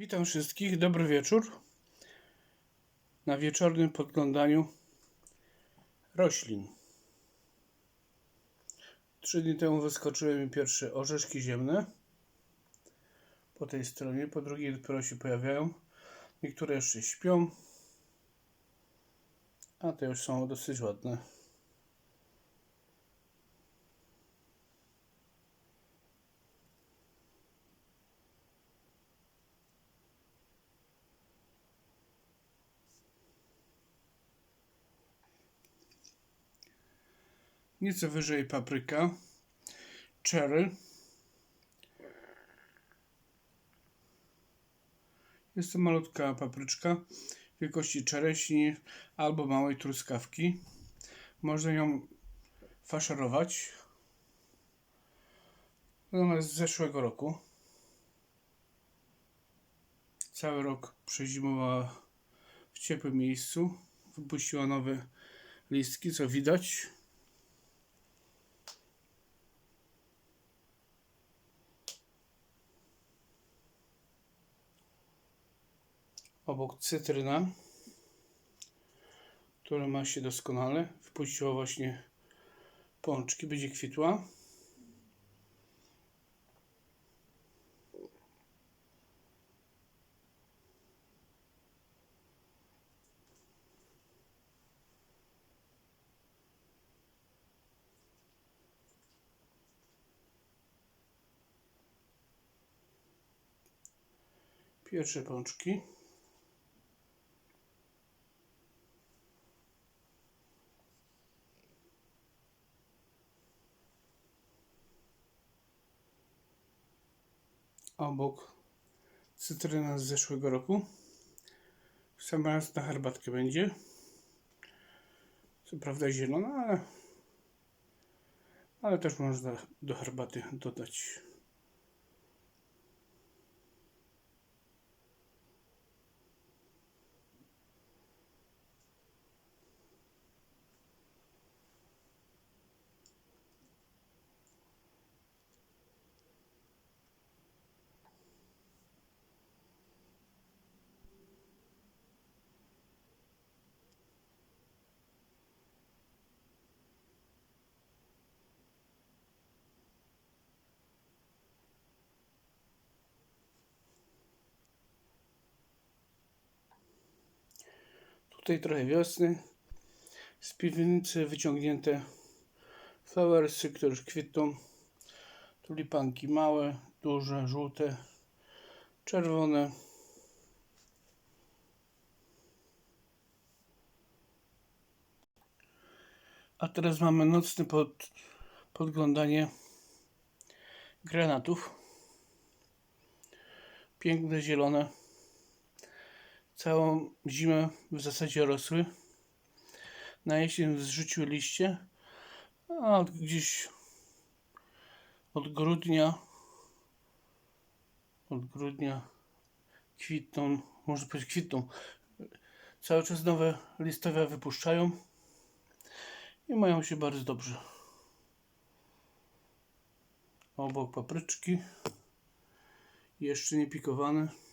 Witam wszystkich, dobry wieczór. Na wieczornym podglądaniu roślin. Trzy dni temu wyskoczyły mi pierwsze orzeszki ziemne. Po tej stronie, po drugiej dopiero się pojawiają. Niektóre jeszcze śpią. A te już są dosyć ładne. Nieco wyżej papryka, cherry. Jest to malutka papryczka wielkości czereśni albo małej truskawki. Można ją faszerować. Ona jest z zeszłego roku. Cały rok przezimowała w ciepłym miejscu. Wypuściła nowe listki, co widać. Obok cytryna, która ma się doskonale. Wpuściła właśnie pączki, będzie kwitła. Pierwsze pączki. Obok cytryna z zeszłego roku. W sam raz na herbatkę będzie. Co prawda zielona, ale, ale też można do herbaty dodać. Tutaj trochę wiosny. Z piwnicy wyciągnięte flowersy, które już kwitną. Tulipanki małe, duże, żółte, czerwone. A teraz mamy nocne pod, podglądanie granatów. Piękne, zielone całą zimę w zasadzie rosły. Na jesień zrzuciły liście, a gdzieś od grudnia od grudnia kwitną, można powiedzieć kwitną. Cały czas nowe listowia wypuszczają i mają się bardzo dobrze. Obok papryczki jeszcze nie pikowane.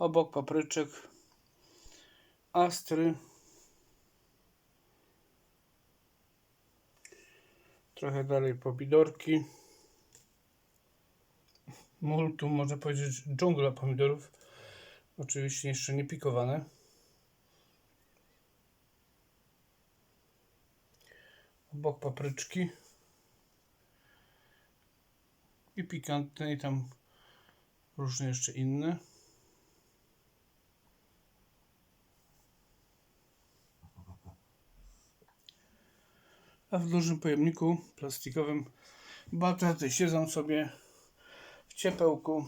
Obok papryczek, astry, trochę dalej pomidorki, multum, można powiedzieć dżungla pomidorów, oczywiście jeszcze nie pikowane. Obok papryczki i pikantne i tam różne jeszcze inne. A w dużym pojemniku plastikowym bataty siedzą sobie w ciepełku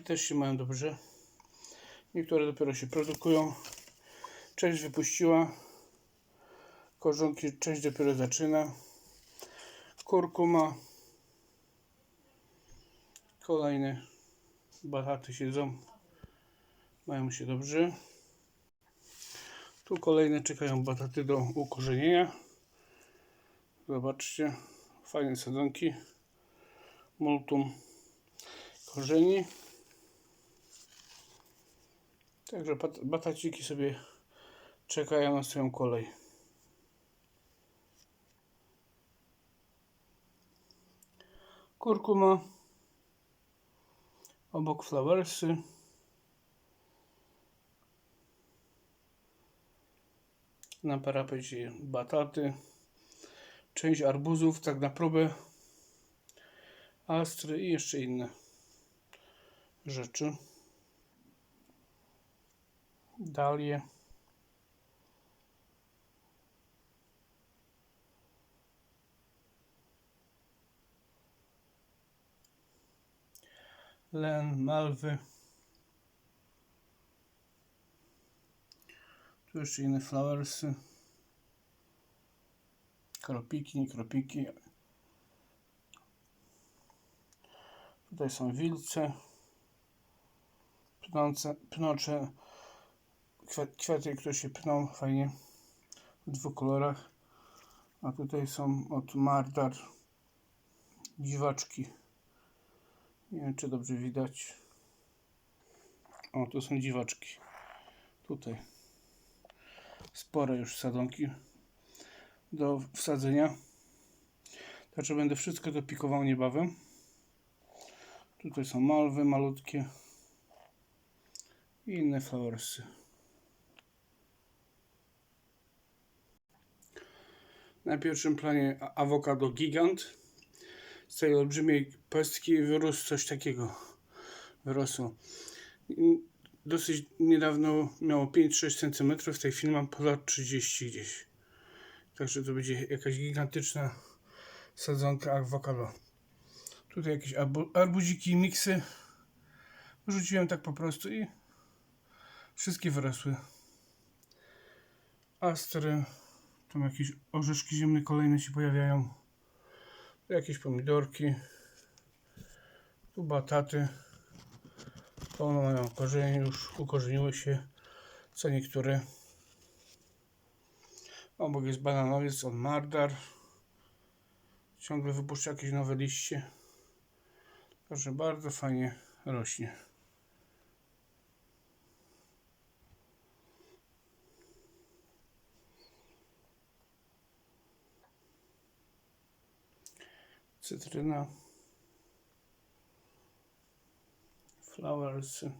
i też się mają dobrze niektóre dopiero się produkują część wypuściła Korzonki część dopiero zaczyna. Kurkuma. Kolejne bataty siedzą. Mają się dobrze. Tu kolejne czekają bataty do ukorzenienia. Zobaczcie. Fajne sadzonki. Multum korzeni. Także bat- bataciki sobie czekają na swoją kolej. Kurkuma. Obok flowersy. Na parapecie bataty. Część arbuzów, tak na próbę. Astry i jeszcze inne rzeczy. Dalie. Len, malwy. Tu jeszcze inne flowersy. Kropiki, nie kropiki. Tutaj są wilce. Pnące, pnocze. Kwiat, kwiaty, które się pną fajnie w dwóch kolorach. A tutaj są od Mardar dziwaczki. Nie wiem, czy dobrze widać. O, tu są dziwaczki. Tutaj. Spore już sadzonki do wsadzenia. Także będę wszystko dopikował niebawem. Tutaj są malwy malutkie i inne flowersy. Na pierwszym planie awokado gigant. Z tej olbrzymiej pestki wyrósł coś takiego. Wyrosło. Dosyć niedawno miało 5-6 cm, w tej chwili mam ponad 30 gdzieś. Także to będzie jakaś gigantyczna sadzonka awokado. Tutaj jakieś arbu- arbuziki miksy. Rzuciłem tak po prostu i wszystkie wyrosły. Astry. Tam jakieś orzeszki ziemne kolejne się pojawiają. Jakieś pomidorki. Tu bataty. Pełno mają korzenie, już ukorzeniły się. Co niektóre. Obok jest bananowiec od Mardar. Ciągle wypuszcza jakieś nowe liście. Także bardzo fajnie rośnie. Cytryna. Flowersy.